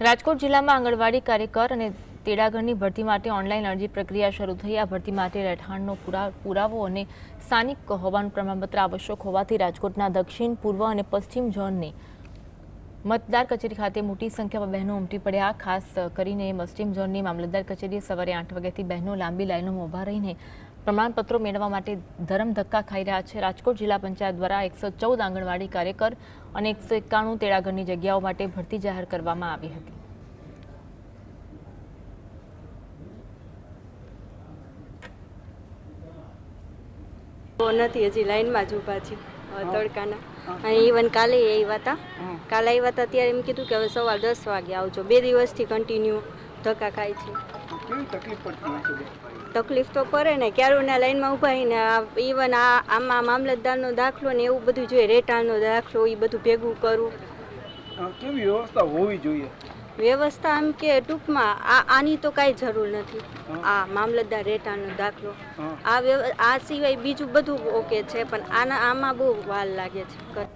રાજકોટ જિલ્લામાં આંગણવાડી કાર્યકર અને તેડાગરની ભરતી માટે ઓનલાઈન અરજી પ્રક્રિયા શરૂ થઈ. આ ભરતી માટે રહેઠાણનો પુરાવો અને સ્થાનિક હોવાનું પ્રમાણપત્ર આવશ્યક હોવાથી રાજકોટના દક્ષિણ, પૂર્વ અને પશ્ચિમ ઝોનની મતદાર કચેરી ખાતે મોટી સંખ્યામાં બહેનો ઉમટી પડ્યા. ખાસ કરીને પશ્ચિમ ઝોનની મામલતદાર કચેરીએ સવારે આઠ વાગ્યાથી બહેનો લાંબી લાઈનોમાં ઊભા રહીને પ્રમાણપત્રો મેળવવા માટે ધરમ ધક્કા ખાઈ રહ્યા છે. રાજકોટ જિલ્લા પંચાયત દ્વારા એકસો ચૌદ આંગણવાડી કાર્યકર અને એકસો એકાણું તેડાગરની જગ્યાઓ માટે ભરતી જાહેર કરવામાં આવી હતી. નથી હજી લાઈનમાં જ ઊભા છે તડકાના. અને ઇવન કાલે આવ્યા હતા. કાલે આવ્યા હતા ત્યારે એમ કીધું કે હવે સવાર દસ વાગે આવજો. બે દિવસથી કન્ટિન્યુ ધક્કા ખાય છે. કેવી તકલીફ પડતી હોય તકલીફ તો પડે ને ક્યારુના લાઈનમાં ઊભા ને ઇવન આ આમાં મામલતદારનો દાખલો ને એવું બધું જોઈએ રેટાણનો દાખલો એ બધું ભેગું કરવું કેવી વ્યવસ્થા હોવી જોઈએ? વ્યવસ્થા એમ કે ટૂંકમાં આ આની તો કાંઈ જરૂર નથી. આ મામલતદાર રેટાણનો દાખલો. આ આ સિવાય બીજું બધું ઓકે છે પણ આના આમાં બહુ વાર લાગે છે.